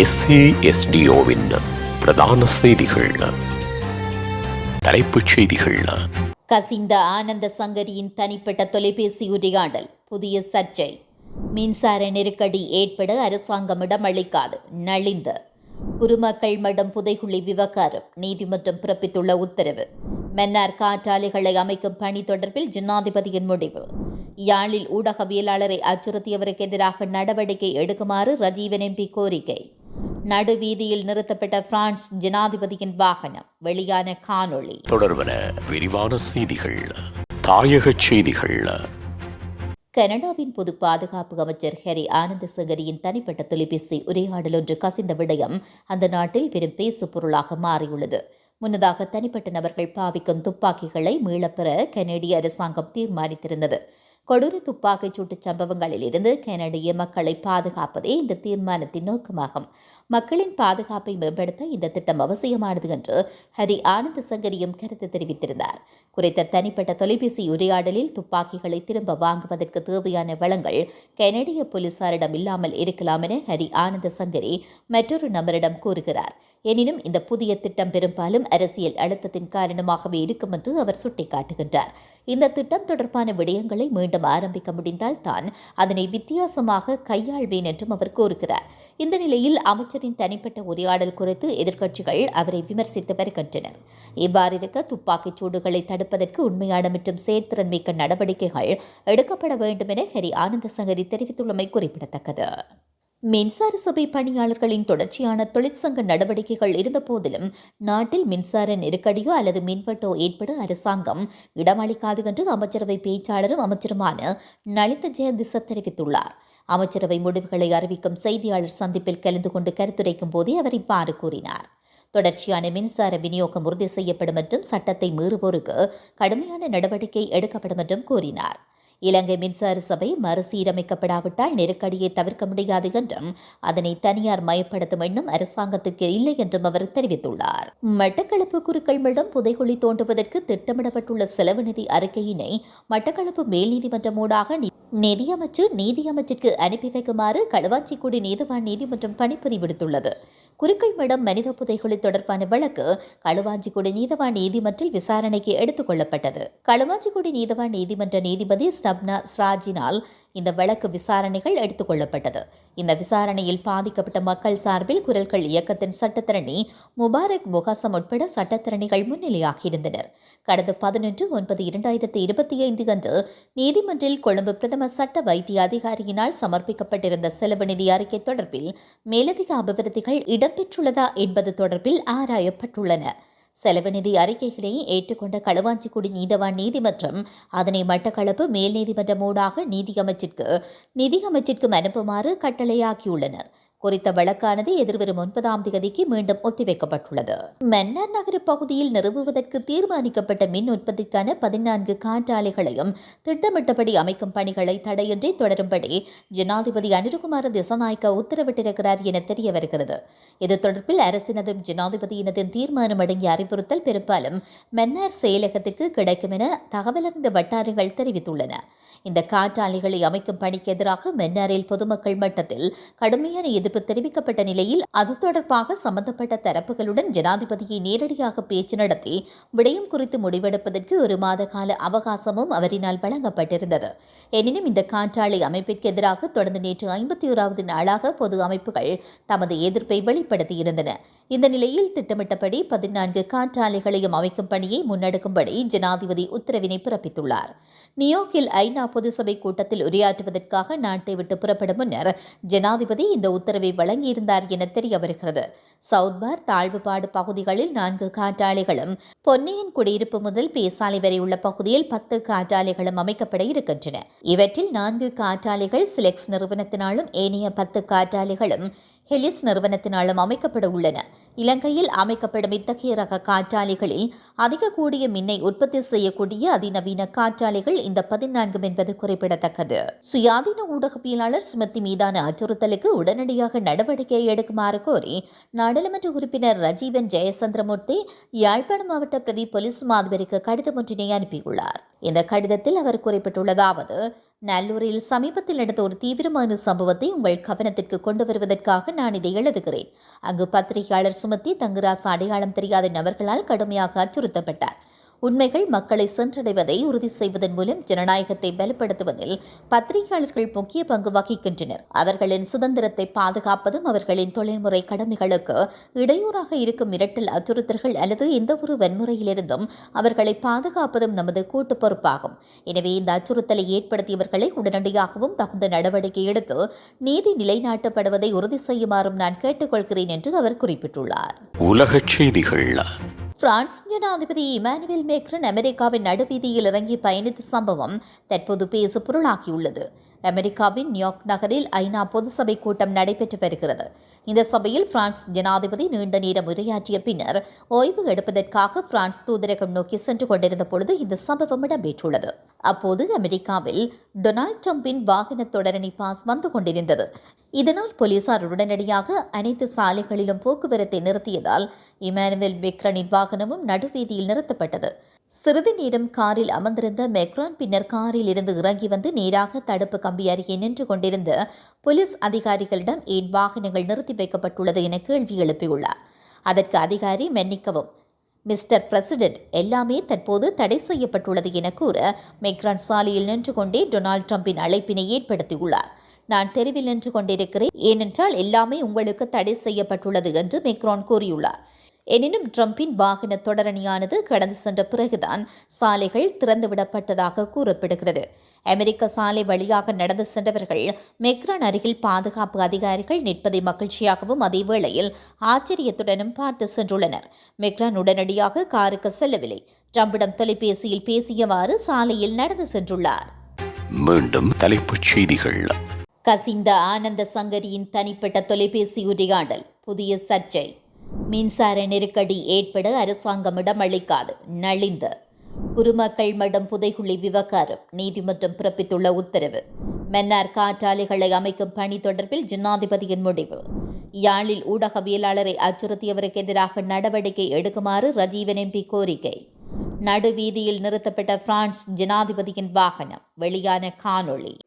எஸ்ஏஎஸ்டிஓவின் பிரதான செய்திகள். தலைப்புச் செய்திகள். கசிந்த ஆனந்த சங்கரியின் தனிப்பட்ட தொலைபேசி உரையாடல் புதிய சர்ச்சை. மின்சார நெருக்கடி ஏற்பட அரசாங்கம் இடமளிக்காது நலிந்த. குருமக்கள் மடம் புதைகுழி விவகாரம் நீதிமன்றம் பிறப்பித்துள்ள உத்தரவு. மன்னார் காற்றாலைகளை அமைக்கும் பணி தொடர்பில் ஜனாதிபதியின் முடிவு. யாழில் ஊடகவியலாளரை அச்சுறுத்தியவருக்கு எதிராக நடவடிக்கை எடுக்குமாறு ரஜீவன் எம்பி கோரிக்கை. நடுவீதியில் நிறுத்தப்பட்ட பிரான்ஸ் ஜனாதிபதியின் வாகனம் வெளியான காணொளி. தொடர்பன விரிவான செய்திகள் தாயகச் செய்திகள். கனடாவின் பொது பாதுகாப்பு அமைச்சர் ஹெரி ஆனந்த சங்கரியின் தனிப்பட்ட தொலைபேசி உரையாடல் ஒன்று கசிந்த விடயம் அந்த நாட்டில் பெரும் பேசு பொருளாக மாறியுள்ளது. முன்னதாக தனிப்பட்ட நபர்கள் பாவிக்கும் துப்பாக்கிகளை மீளப்பெற கனேடிய அரசாங்கம் தீர்மானித்திருந்தது. கொடூர துப்பாக்கிச் சூட்டு சம்பவங்களில் இருந்து கனடிய மக்களை பாதுகாப்பதே இந்த தீர்மானத்தின் நோக்கமாகும். மக்களின் பாதுகாப்பை மேம்படுத்த இந்த திட்டம் அவசியமானது என்று ஹரி ஆனந்த சங்கரியும் கருத்து தெரிவித்திருந்தார். குறித்த தனிப்பட்ட தொலைபேசி உரையாடலில் துப்பாக்கிகளை திரும்ப வாங்குவதற்கு தேவையான வளங்கள் கனடிய போலீசாரிடம் இல்லாமல் இருக்கலாம் என ஹரி ஆனந்த சங்கரி மற்றொரு நபரிடம் கூறுகிறார். எனினும் இந்த புதிய திட்டம் பெரும்பாலும் அரசியல் அழுத்தத்தின் காரணமாகவே இருக்கும் என்று அவர் சுட்டிக்காட்டுகின்றார். இந்த திட்டம் தொடர்பான விடயங்களை மீண்டும் ஆரம்பிக்க முடிந்தால் தான் அதனை வித்தியாசமாக கையாள்வேன் என்றும் அவர் கூறுகிறார். இந்த நிலையில் அமைச்சரின் தனிப்பட்ட உரையாடல் குறித்து எதிர்க்கட்சிகள் அவரை விமர்சித்து வருகின்றனர். இவ்வாறு இருக்க துப்பாக்கிச் சூடுகளை தடுப்பதற்கு உண்மையான மற்றும் செயற்திறன் மிக்க நடவடிக்கைகள் எடுக்கப்பட வேண்டும் என ஹரி ஆனந்த சங்கரி தெரிவித்துள்ளமை குறிப்பிடத்தக்கது. மின்சார சபை பணியாளர்களின் தொடர்ச்சியான தொழிற்சங்க நடவடிக்கைகள் இருந்தபோதிலும் நாட்டில் மின்சார நெருக்கடியோ அல்லது மின்வெட்டோ ஏற்பட அரசாங்கம் இடமளிக்காது என்று அமைச்சரவை பேச்சாளரும் அமைச்சருமான நளித ஜெயதிச தெரிவித்துள்ளார். அமைச்சரவை முடிவுகளை அறிவிக்கும் செய்தியாளர் சந்திப்பில் கலந்து கொண்டு கருத்துரைக்கும் போதே அவர் இவ்வாறு கூறினார். தொடர்ச்சியான மின்சார விநியோகம் உறுதி செய்யப்படும் என்றும் சட்டத்தை மீறுவோருக்கு கடுமையான நடவடிக்கை எடுக்கப்படும் என்றும் கூறினார். இலங்கை மின்சார சபை மறுசீரமைக்கப்படாவிட்டால் நெருக்கடியை தவிர்க்க முடியாது என்றும் அதனை தனியார் மயப்படுத்தும் எண்ணம் அரசாங்கத்துக்கு இல்லை என்றும் அவர் தெரிவித்துள்ளார். மட்டக்களப்பு குருக்கள் மடம் புதைகுழி தோண்டுவதற்கு திட்டமிடப்பட்டுள்ள செலவு நிதி அறிக்கையினை மட்டக்களப்பு மேல் நீதிமன்றம் ஊடாக நிதியமைச்சு நீதியமைச்சிற்கு அனுப்பி வைக்குமாறு களுவாஞ்சிக்குடி நீதிவான் நீதிமன்றம் பணிப்புரி விடுத்துள்ளது குருக்கள் மடம் மனித புதைகுழி தொடர்பான வழக்கு களுவாஞ்சிக்குடி நீதவான் நீதிமன்றில் விசாரணைக்கு எடுத்துக் கொள்ளப்பட்டது. களுவாஞ்சிக்குடி நீதவான் நீதிமன்ற நீதிபதி ஸ்டப்னா ஸ்ராஜினால் இந்த வழக்கு விசாரணைகள் எடுத்துக்கொள்ளப்பட்டது இந்த விசாரணையில் பாதிக்கப்பட்ட மக்கள் சார்பில் குரல்கள் இயக்கத்தின் சட்டத்திறணி முபாரக் முகாசம் உட்பட சட்டத்திறணிகள் முன்னிலையாகியிருந்தனர். கடந்த பதினொன்று ஒன்பது இரண்டாயிரத்தி இருபத்தி ஐந்து அன்று நீதிமன்றில் கொழும்பு பிரதம சட்ட வைத்திய அதிகாரியினால் சமர்ப்பிக்கப்பட்டிருந்த செலவு நிதி அறிக்கை தொடர்பில் மேலதிக அபிவிருத்திகள் இடம்பெற்றுள்ளதா என்பது தொடர்பில் ஆராயப்பட்டுள்ளன. செலவு நிதி அறிக்கைகளை ஏற்றுக்கொண்ட களுவாஞ்சிக்குடி நீதவான் நீதிமன்றம் அதனை மட்டக்களப்பு மேல் நீதிமன்றம் ஊடாக நீதியமைச்சிற்கு நிதியமைச்சிற்கும் அனுப்புமாறு கட்டளையாக்கியுள்ளனர். குறித்த வழக்கானது எதிர்வரும் ஒன்பதாம் தேதிக்கு மீண்டும் ஒத்திவைக்கப்பட்டுள்ளது. மன்னார் நகர பகுதியில் நிறுவுவதற்கு தீர்மானிக்கப்பட்ட மின் உற்பத்திக்கான பதினான்கு காற்றாலைகளையும் திட்டமிட்டபடி அமைக்கும் பணிகளை தடையின்றி தொடரும்படி ஜனாதிபதி அனிருகுமார திசநாயக்க உத்தரவிட்டிருக்கிறார் என தெரிய வருகிறது இது தொடர்பில் அரசினதும் ஜனாதிபதியினதும் தீர்மானம் அடங்கிய அறிவுறுத்தல் பெரும்பாலும் மன்னார் செயலகத்திற்கு கிடைக்கும் என தகவலறிந்த வட்டாரங்கள் தெரிவித்துள்ளன. இந்த காற்றாலைகளை அமைக்கும் பணிக்கு எதிராக மென்னாரில் பொதுமக்கள் மட்டத்தில் கடுமையான எதிர்ப்பு தெரிவிக்கப்பட்ட நிலையில் அது தொடர்பாக சம்பந்தப்பட்ட தரப்புகளுடன் ஜனாதிபதியை நேரடியாக பேச்சு நடத்தி விடயம் குறித்து முடிவெடுப்பதற்கு ஒரு மாத கால அவகாசமும் அவரினால் வழங்கப்பட்டிருந்தது. எனினும் இந்த காற்றாலை அமைப்பிற்கு எதிராக தொடர்ந்து நேற்று ஐம்பத்தி ஓராவது நாளாக பொது அமைப்புகள் தமது எதிர்ப்பை வெளிப்படுத்தியிருந்தன. இந்த நிலையில் திட்டமிட்டபடி பதினான்கு காற்றாலைகளையும் அமைக்கும் பணியை முன்னெடுக்கும்படி ஜனாதிபதி உத்தரவினை பிறப்பித்துள்ளார். நியோக்கில் ஐநா பொதுசபை கூட்டத்தில் உரையாற்றுவதற்காக நாட்டை விட்டு புறப்படும் முன்னர் ஜனாதிபதி இந்த உத்தரவை வழங்கியிருந்தார் என தெரிய வருகிறது சவுத்பார் தாழ்வுபாடு பகுதிகளில் நான்கு காற்றாலைகளும் பொன்னியின் குடியிருப்பு முதல் பேசாலை வரை உள்ள பகுதியில் பத்து காற்றாலைகளும் அமைக்கப்பட இருக்கின்றன. இவற்றில் நான்கு காற்றாலைகள் சிலெக்ஸ் நிறுவனத்தினாலும் ஏனைய பத்து காற்றாலைகளும் ஹெலிஸ் நிறுவனத்தினாலும் அமைக்கப்பட உள்ளன. இலங்கையில் அமைக்கப்படும் இத்தகைய ரக காற்றாலைகளில் அதிக கூடிய மின்னை உற்பத்தி செய்யக்கூடிய அதிநவீன காற்றாலைகள் இந்த பதினான்கும் என்பது குறிப்பிடத்தக்கது. சுயாதீன ஊடகவியலாளர் சுமத்தி மீதான அச்சுறுத்தலுக்கு உடனடியாக நடவடிக்கை எடுக்குமாறு கோரி நாடாளுமன்ற உறுப்பினர் ரஜீவன் ஜெயசந்திரமூர்த்தி யாழ்ப்பாண மாவட்ட பிரதி போலீஸ் மாதிபருக்கு கடிதம் ஒன்றினை அனுப்பியுள்ளார். இந்த கடிதத்தில் அவர் குறிப்பிட்டுள்ளதாவது நல்லூரில் சமீபத்தில் நடந்த ஒரு தீவிரமான சம்பவத்தை உங்கள் கவனத்திற்கு கொண்டு வருவதற்காக நான் இதை எழுதுகிறேன். அங்கு பத்திரிகையாளர் சுமத்தி தங்கராசு அடையாளம் தெரியாத நபர்களால் கடுமையாக அச்சுறுத்தப்பட்டார். உண்மைகள் மக்களை சென்றடைவதை உறுதி செய்வதன் மூலம் ஜனநாயகத்தை பலப்படுத்துவதில் பத்திரிகையாளர்கள் முக்கிய பங்கு வகிக்கின்றனர். அவர்களின் சுதந்திரத்தை பாதுகாப்பதும் அவர்களின் தொழில்முறை கடமைகளுக்கு இடையூறாக இருக்கும் மிரட்டல் அச்சுறுத்தல்கள் அல்லது எந்தவொரு வன்முறையிலிருந்தும் அவர்களை பாதுகாப்பதும் நமது கூட்டு பொறுப்பாகும். எனவே இந்த அச்சுறுத்தலை ஏற்படுத்தியவர்களை உடனடியாகவும் தகுந்த நடவடிக்கை எடுத்து நீதி நிலைநாட்டப்படுவதை உறுதி செய்யுமாறும் நான் கேட்டுக்கொள்கிறேன் என்று அவர் குறிப்பிட்டுள்ளார். உலகச் செய்திகள் பிரான்ஸ் ஜனாதிபதி இமானுவேல் மேக்ரன் அமெரிக்காவின் நடுவீதியில் இறங்கி பயணித்த சம்பவம் தற்போது பேசு பொருளாகியுள்ளது அமெரிக்காவின் நியூயார்க் நகரில் ஐநா பொது சபை கூட்டம் நடைபெற்று வருகிறது. இந்த சபையில் பிரான்ஸ் ஜனாதிபதி நீண்ட நேரம் உரையாற்றிய பின்னர் ஓய்வு எடுப்பதற்காக பிரான்ஸ் தூதரகம் நோக்கி சென்று கொண்டிருந்த பொழுது இந்த சம்பவம் இடம்பெற்றுள்ளது. அப்போது அமெரிக்காவில் டொனால்ட் ட்ரம்பின் வாகன தொடரணி பாஸ் வந்து கொண்டிருந்தது. இதனால் போலீசார் உடனடியாக அனைத்து சாலைகளிலும் போக்குவரத்தை நிறுத்தியதால் இமானுவேல் மெக்ரனின் வாகனமும் நடுவீதியில் நிறுத்தப்பட்டது. சிறிது நேரம் காரில் அமர்ந்திருந்த மெக்ரான் பின்னர் காரில் இருந்து இறங்கி வந்து நேராக தடுப்பு கம்பி அருகே நின்று கொண்டிருந்த போலீஸ் அதிகாரிகளிடம் ஏன் வாகனங்கள் நிறுத்தி வைக்கப்பட்டுள்ளது என கேள்வி எழுப்பியுள்ளார். அதற்கு அதிகாரி மன்னிக்கவும். மிஸ்டர் பிரசிடென்ட் எல்லாமே தற்போது தடை செய்யப்பட்டுள்ளது என கூற மெக்ரான் சாலையில் நின்று கொண்டே டொனால்ட் ட்ரம்பின் அழைப்பினை ஏற்படுத்தியுள்ளார். நான் தெருவில் நின்று கொண்டிருக்கிறேன். ஏனென்றால் எல்லாமே உங்களுக்கு தடை செய்யப்பட்டுள்ளது என்று மெக்ரான் கூறியுள்ளார். எனினும் ட்ரம்பின் வாகன தொடரணியானது கடந்து சென்ற பிறகுதான் சாலைகள் திறந்துவிடப்பட்டதாக கூறப்படுகிறது. அமெரிக்க சாலை வழியாக நடந்து சென்றவர்கள் மெக்ரான் அருகில் பாதுகாப்பு அதிகாரிகள் நிற்பதை மகிழ்ச்சியாகவும் அதே வேளையில் ஆச்சரியத்துடனும் பார்த்து சென்றுள்ளனர். மெக்ரான் உடனடியாக காருக்கு செல்லவில்லை. ட்ரம்பிடம் தொலைபேசியில் பேசியவாறு சாலையில் நடந்து சென்றுள்ளார். மீண்டும் தலைப்புச் செய்திகள். கசிந்த ஆனந்த சங்கரியின் தனிப்பட்ட தொலைபேசி உரையாடல். புதிய சர்ச்சை. மின்சார நெருக்கடி ஏற்பட அரசாங்கம் இடமளிக்காது நலிந்த குருமக்கள் மடம் புதைகுழி விவகாரம் நீதிமன்றம் பிறப்பித்துள்ள உத்தரவு. மன்னார் காற்றாலைகளை அமைக்கும் பணி தொடர்பில் ஜனாதிபதியின் முடிவு. யாழில் ஊடகவியலாளரை அச்சுறுத்தியவருக்கு எதிராக நடவடிக்கை எடுக்குமாறு ரஜீவன் எம்பி கோரிக்கை. நடுவீதியில் நிறுத்தப்பட்ட பிரான்ஸ் ஜனாதிபதியின் வாகனம். வெளியான காணொளி.